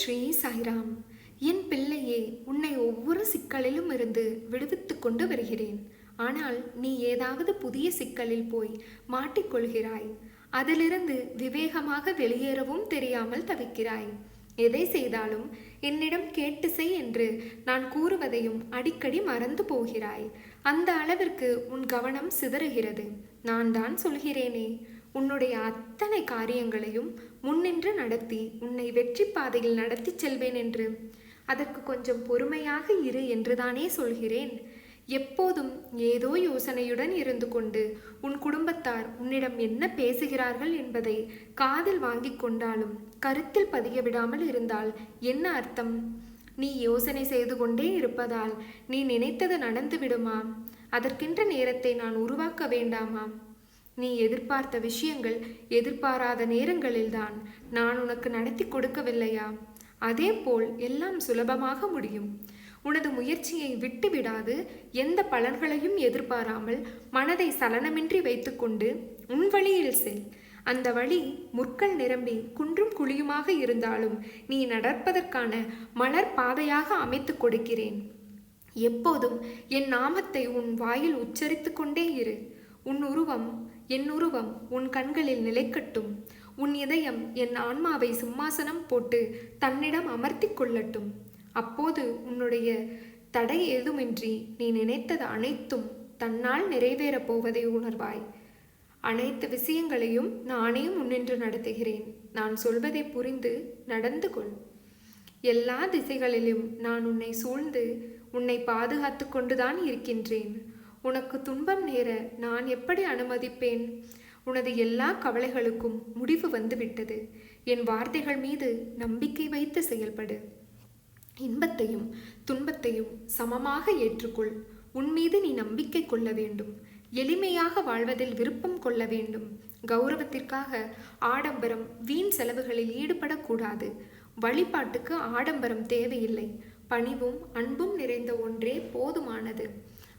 ஸ்ரீ சாய்ராம். என் பிள்ளையே உன்னை ஒவ்வொரு சிக்கலிலும் இருந்து விடுவித்துக் கொண்டு வருகிறேன். ஆனால் நீ ஏதாவது புதிய சிக்கலில் போய் மாட்டிக்கொள்கிறாய் அதிலிருந்து விவேகமாக வெளியேறவும் தெரியாமல் தவிக்கிறாய். எதை செய்தாலும் என்னிடம் கேட்டு செய் என்று நான் கூறுவதையும் அடிக்கடி மறந்து போகிறாய். அந்த அளவிற்கு உன் கவனம் சிதறுகிறது. நான் தான் சொல்கிறேனே. உன்னுடைய அத்தனை காரியங்களையும் முன்னின்று நடத்தி உன்னை வெற்றி பாதையில் நடத்திச் செல்வேன் என்று. அதற்கு கொஞ்சம் பொறுமையாக இரு என்றுதானே சொல்கிறேன். எப்போதும் ஏதோ யோசனையுடன் இருந்து கொண்டு உன் குடும்பத்தார் உன்னிடம் என்ன பேசுகிறார்கள் என்பதை காதில் வாங்கி கொண்டாலும் கருத்தில் பதிய விடாமல் இருந்தால் என்ன அர்த்தம்? நீ யோசனை செய்து கொண்டே இருப்பதால் நீ நினைத்தது நடந்து விடுமா அதற்கென்ற நேரத்தை நான் உருவாக்க வேண்டாமா? நீ எதிர்பார்த்த விஷயங்கள் எதிர்பாராத நேரங்களில்தான் நான் உனக்கு நடத்தி கொடுக்கவில்லையா? அதேபோல் எல்லாம் சுலபமாக முடியும். உனது முயற்சியை விட்டுவிடாது. எந்த பலன்களையும் எதிர்பாராமல் மனதை சலனமின்றி வைத்துக்கொண்டு உன் வழியில் செல். அந்த வழி முற்கள் நிரம்பி குன்றும் குழியுமாக இருந்தாலும் நீ நடப்பதற்கான மலர் பாதையாக அமைத்து கொடுக்கிறேன். எப்போதும் என் நாமத்தை உன் வாயில் உச்சரித்து கொண்டே இரு. உன் உருவம் என் உருவம் உன் கண்களில் நிலைக்கட்டும். உன் இதயம் என் ஆன்மாவை சிம்மாசனம் போட்டு தன்னிடம் அமர்த்தி கொள்ளட்டும். அப்போது உன்னுடைய தடை ஏதுமின்றி நீ நினைத்தது அனைத்தும் தன்னால் நிறைவேறப் போவதை உணர்வாய். அனைத்து விஷயங்களையும் நானே முன்னின்று நடத்துகிறேன். நான் சொல்வதை புரிந்து நடந்து கொள். எல்லா திசைகளிலும் நான் உன்னை சூழ்ந்து உன்னை பாதுகாத்து கொண்டுதான் இருக்கின்றேன். உனக்கு துன்பம் நேர நான் எப்படி அனுமதிப்பேன்? உனது எல்லா கவலைகளுக்கும் முடிவு வந்துவிட்டது. என் வார்த்தைகள் மீது நம்பிக்கை வைத்து செயல்படு. இன்பத்தையும் துன்பத்தையும் சமமாக ஏற்றுக்கொள். உன் மீது நீ நம்பிக்கை கொள்ள வேண்டும். எளிமையாக வாழ்வதில் விருப்பம் கொள்ள வேண்டும். கௌரவத்திற்காக ஆடம்பரம் வீண் செலவுகளில் ஈடுபடக்கூடாது. வழிபாட்டுக்கு ஆடம்பரம் தேவையில்லை. பணிவும் அன்பும் நிறைந்த ஒன்றே போதுமானது.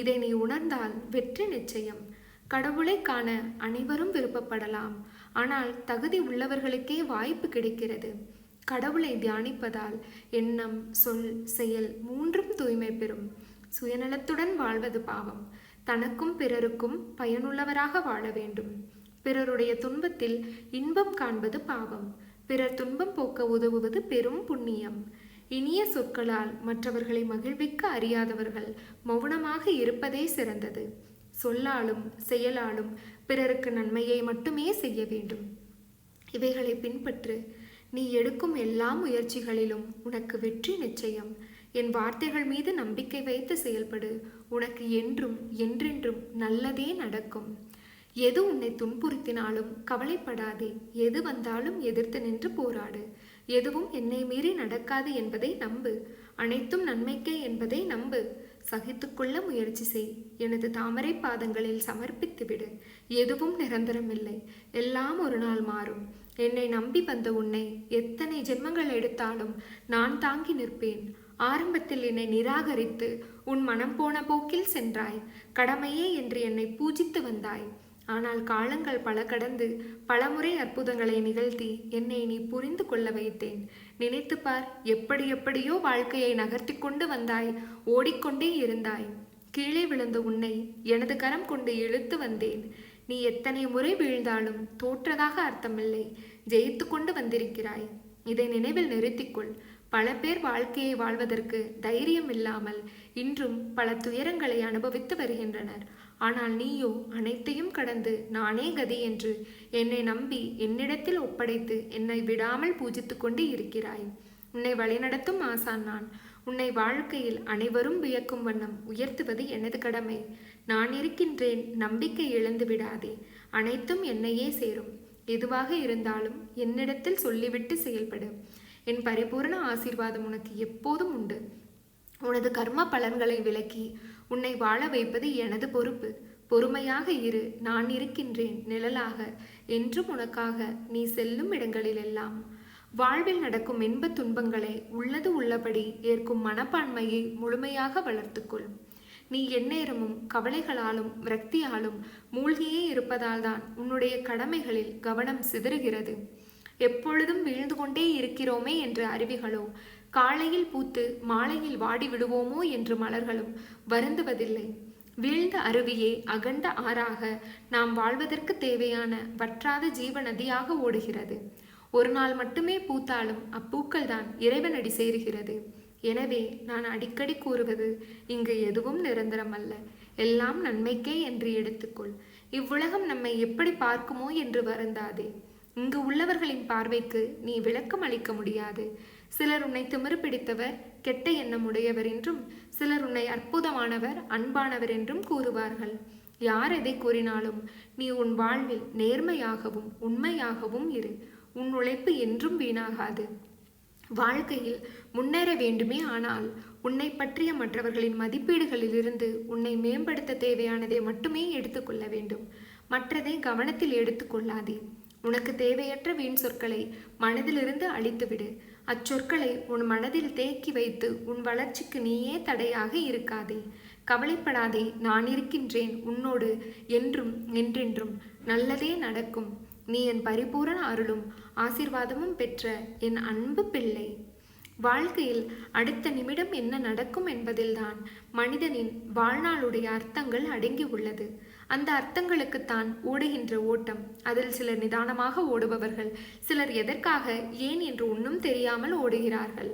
இதை நீ உணர்ந்தால் வெற்றி நிச்சயம். கடவுளை காண அனைவரும் விருப்பப்படலாம். ஆனால் தகுதி உள்ளவர்களுக்கே வாய்ப்பு கிடைக்கிறது. கடவுளை தியானிப்பதால் எண்ணம் சொல் செயல் மூன்றும் தூய்மை பெறும். சுயநலத்துடன் வாழ்வது பாவம். தனக்கும் பிறருக்கும் பயனுள்ளவராக வாழ வேண்டும். பிறருடைய துன்பத்தில் இன்பம் காண்பது பாவம். பிறர் துன்பம் போக்க உதவுவது பெரும் புண்ணியம். இனிய சொற்களால் மற்றவர்களை மகிழ்விக்க அறியாதவர்கள் மௌனமாக இருப்பதே சிறந்தது. சொல்லாலும் செயலாலும் பிறருக்கு நன்மையை மட்டுமே செய்ய வேண்டும். இவைகளை பின்பற்று நீ எடுக்கும் எல்லா முயற்சிகளிலும் உனக்கு வெற்றி நிச்சயம். என் வார்த்தைகள் மீது நம்பிக்கை வைத்து செயல்படு. உனக்கு என்றும் என்றென்றும் நல்லதே நடக்கும். எது உன்னை துன்புறுத்தினாலும் கவலைப்படாதே. எது வந்தாலும் எதிர்த்து நின்று போராடு. எதுவும் என்னை மீறி நடக்காது என்பதை நம்பு. அனைத்தும் நன்மைக்கே என்பதை நம்பு. சகித்துக்கொள்ள முயற்சி செய். எனது தாமரை பாதங்களில் சமர்ப்பித்து விடு. எதுவும் நிரந்தரமில்லை. எல்லாம் ஒரு நாள் மாறும். என்னை நம்பி வந்த உன்னை எத்தனை ஜென்மங்கள் எடுத்தாலும் நான் தாங்கி நிற்பேன். ஆரம்பத்தில் என்னை நிராகரித்து உன் மனம் போன போக்கில் சென்றாய். கடமையே என்று என்னை பூஜித்து வந்தாய். ஆனால் காலங்கள் பல கடந்து பலமுறை அற்புதங்களை நிகழ்த்தி என்னை நீ புரிந்து கொள்ள வைத்தேன். நினைத்து பார் எப்படி எப்படியோ வாழ்க்கையை நகர்த்தி கொண்டு வந்தாய் ஓடிக்கொண்டே இருந்தாய். கீழே விழுந்த உன்னை எனது கரம் கொண்டு இழுத்து வந்தேன். நீ எத்தனை முறை வீழ்ந்தாலும் தோற்றதாக அர்த்தமில்லை. ஜெயித்து கொண்டு வந்திருக்கிறாய். இதை நினைவில் நிறுத்திக்கொள். பல பேர் வாழ்க்கையை வாழ்வதற்கு தைரியம் இல்லாமல் இன்றும் பல துயரங்களை அனுபவித்து வருகின்றனர். ஆனால் நீயோ அனைத்தையும் கடந்து நானே கதி என்று என்னை நம்பி என்னிடத்தில் ஒப்படைத்து என்னை விடாமல் பூஜித்து கொண்டு இருக்கிறாய். உன்னை வழிநடத்தும் ஆசான் நான். உன்னை வாழ்க்கையில் அனைவரும் வியக்கும் வண்ணம் உயர்த்துவது எனது கடமை. நான் இருக்கின்றேன் நம்பிக்கை இழந்து விடாதே. அனைத்தும் என்னையே சேரும். எதுவாக இருந்தாலும் என்னிடத்தில் சொல்லிவிட்டு செயல்படு. என் பரிபூரண ஆசீர்வாதம் உனக்கு எப்போதும் உண்டு. உனது கர்ம பலன்களை விலக்கி உன்னை வாழ வைப்பது எனது பொறுப்பு. பொறுமையாக இரு நான் இருக்கின்றேன் நிழலாக. என்றும் உனக்காக நீ செல்லும் இடங்களிலெல்லாம். வாழ்வில் நடக்கும் இன்ப துன்பங்களை உள்ளது உள்ளபடி ஏற்கும் மனப்பான்மையை முழுமையாக வளர்த்துக்கொள். நீ எந்நேரமும் கவலைகளாலும் விரக்தியாலும் மூழ்கியே இருப்பதால் தான் உன்னுடைய கடமைகளில் கவனம் சிதறுகிறது. எப்பொழுதும் வீழ்ந்து கொண்டே இருக்கிறோமே என்ற அருவிகளோ காலையில் பூத்து மாலையில் வாடி விடுவோமோ என்று மலர்களும் வருந்துவதில்லை. வீழ்ந்த அருவியே அகண்ட ஆறாக நாம் வாழ்வதற்கு தேவையான வற்றாத ஜீவ நதியாக ஓடுகிறது. ஒரு நாள் மட்டுமே பூத்தாலும் அப்பூக்கள் தான் இறைவனடி சேருகிறது. எனவே நான் அடிக்கடி கூறுவது இங்கு எதுவும் நிரந்தரம் அல்ல. எல்லாம் நன்மைக்கே என்று எடுத்துக்கொள். இவ்வுலகம் நம்மை எப்படி பார்க்குமோ என்று வருந்தாதே. இங்கு உள்ளவர்களின் பார்வைக்கு நீ விளக்கம் அளிக்க முடியாது. சிலர் உன்னை திமிரு பிடித்தவர் கெட்ட எண்ணம் உடையவர் என்றும் சிலர் உன்னை அற்புதமானவர் அன்பானவர் என்றும் கூறுவார்கள். யார் எதை கூறினாலும் நீ உன் வாழ்வில் நேர்மையாகவும் உண்மையாகவும் இரு. உன் உழைப்பு என்றும் வீணாகாது. வாழ்க்கையில் முன்னேற வேண்டுமே ஆனால் உன்னை பற்றிய மற்றவர்களின் மதிப்பீடுகளிலிருந்து உன்னை மேம்படுத்த தேவையானதை மட்டுமே எடுத்துக்கொள்ள வேண்டும். மற்றதை கவனத்தில் எடுத்துக்கொள்ளாதே உனக்கு தேவையற்ற வீண் சொற்களை மனதிலிருந்து அழித்துவிடு. அச்சொற்களை உன் மனதில் தேக்கி வைத்து உன் வளர்ச்சிக்கு நீயே தடையாக இருக்காதே. கவலைப்படாதே நான் இருக்கின்றேன் உன்னோடு என்றும் என்றென்றும் நல்லதே நடக்கும். நீ என் பரிபூரண அருளும் ஆசிர்வாதமும் பெற்ற என் அன்பு பிள்ளை. வாழ்க்கையில் அடுத்த நிமிடம் என்ன நடக்கும் என்பதில்தான் மனிதனின் வாழ்நாளுடைய அர்த்தங்கள் அடங்கி உள்ளது அந்த அர்த்தங்களுக்குத்தான் ஓடுகின்ற ஓட்டம். அதில் சிலர் நிதானமாக ஓடுபவர்கள் சிலர் எதற்காக ஏன் என்று ஒன்றும் தெரியாமல் ஓடுகிறார்கள்.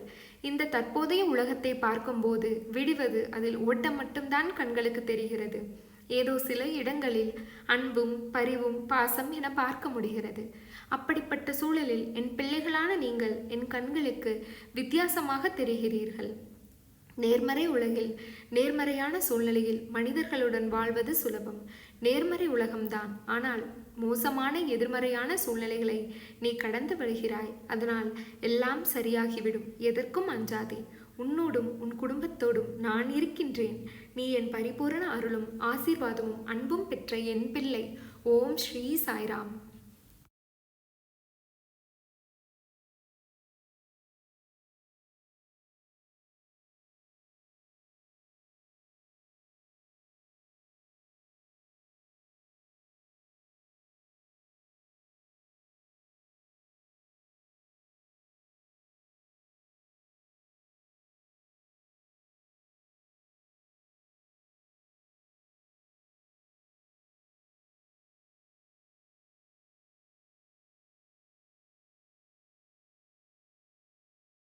இந்த தற்போதைய உலகத்தை பார்க்கும்போது விடுவது அதில் ஓட்டம் மட்டும்தான் கண்களுக்கு தெரிகிறது. ஏதோ சில இடங்களில் அன்பும் பரிவும் பாசம் என பார்க்க முடிகிறது. அப்படிப்பட்ட சூழலில் என் பிள்ளைகளான நீங்கள் என் கண்களுக்கு வித்தியாசமாக தெரிகிறீர்கள். நேர்மறை உலகில் நேர்மறையான சூழ்நிலையில் மனிதர்களுடன் வாழ்வது சுலபம். நேர்மறை உலகம்தான். ஆனால் மோசமான எதிர்மறையான சூழ்நிலைகளை நீ கடந்து வருகிறாய். அதனால் எல்லாம் சரியாகிவிடும். எதற்கும் அஞ்சாதே. உன்னோடும் உன் குடும்பத்தோடும் நான் இருக்கின்றேன். நீ என் பரிபூரண அருளும் ஆசீர்வாதமும் அன்பும் பெற்ற என் பிள்ளை. ஓம் ஸ்ரீ சாய்ராம்.